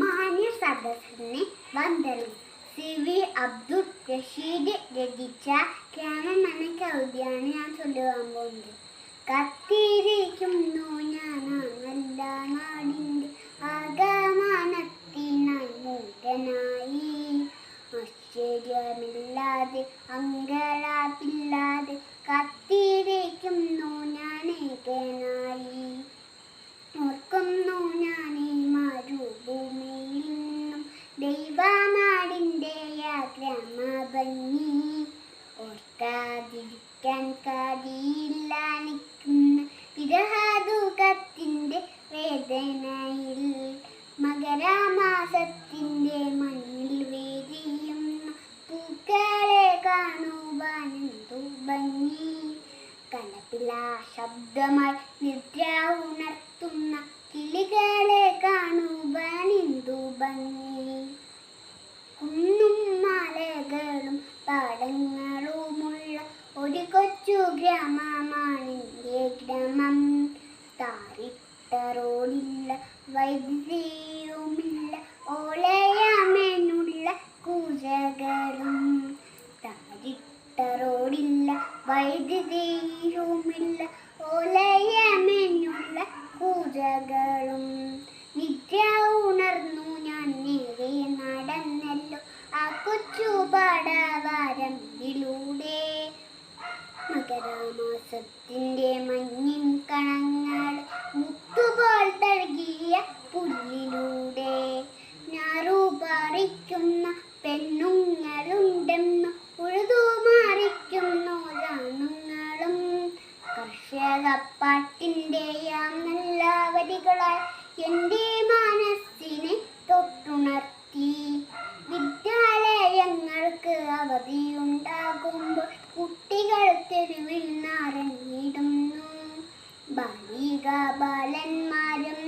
മാന്യ സദസ്സിനെ വന്ദനം. സി വി അബ്ദുൾ റഷീദ് രചിച്ച രാമമന കവിതയാണ് ഞാൻ ചൊല്ലുവാൻ പോകുന്നത്. കത്തിയിരിക്കുന്നു നല്ല നാടിന്റെ ആകമാനത്തിനായി മൂകനായി ആശ്ചര്യമില്ലാതെ അങ്കലാപ്പില്ലാതെ കത്തിയിരിക്കുന്നു ഓർക്കാതിരിക്കാൻ കാതിയില്ല നിൽക്കുന്ന വിരഹാദുഖത്തിന്റെ വേദനയിൽ മകരമാസത്തിന്റെ മണ്ണിൽ വേദിയുന്ന പൂക്കളെ കാണുവാനെന്തു ഭംഗി. കലപില ശബ്ദമായി നിദ്ര ഉണർത്തുന്ന കിളികളെ കാണുവാൻ എന്തു ഭംഗി. കൊച്ചു ഗ്രാമമാണെന്റെ ഗ്രാമം താറിട്ട റോഡില്ല വൈദ്യുതിയുമില്ല ഓലയാമെന്നുള്ള കൂജകളും താരിട്ട റോഡില്ല വൈദ്യുതിയുമില്ല മകരമാസത്തിന്റെ മഞ്ഞിൻ കണങ്ങൾ മുത്തുപോൽ തഴുകിയ പുല്ലിലൂടെ. ഞാറു പറിക്കുന്ന പെണ്ണുങ്ങളുണ്ടെന്ന് ഉഴുതുമാറിക്കുന്നു ആണുങ്ങളും. രാണുങ്ങളും കർഷകപ്പാട്ടിന്റെ യാം നല്ല വരികളായി എന്റെ മനസ്സിനെ തൊട്ടുണർത്തി. വിദ്യാലയങ്ങൾക്ക് അവധിയുണ്ടാകുമ്പോൾ തെരുവിൽ നിറഞ്ഞിടുന്നു ബാലിക ബാലന്മാരും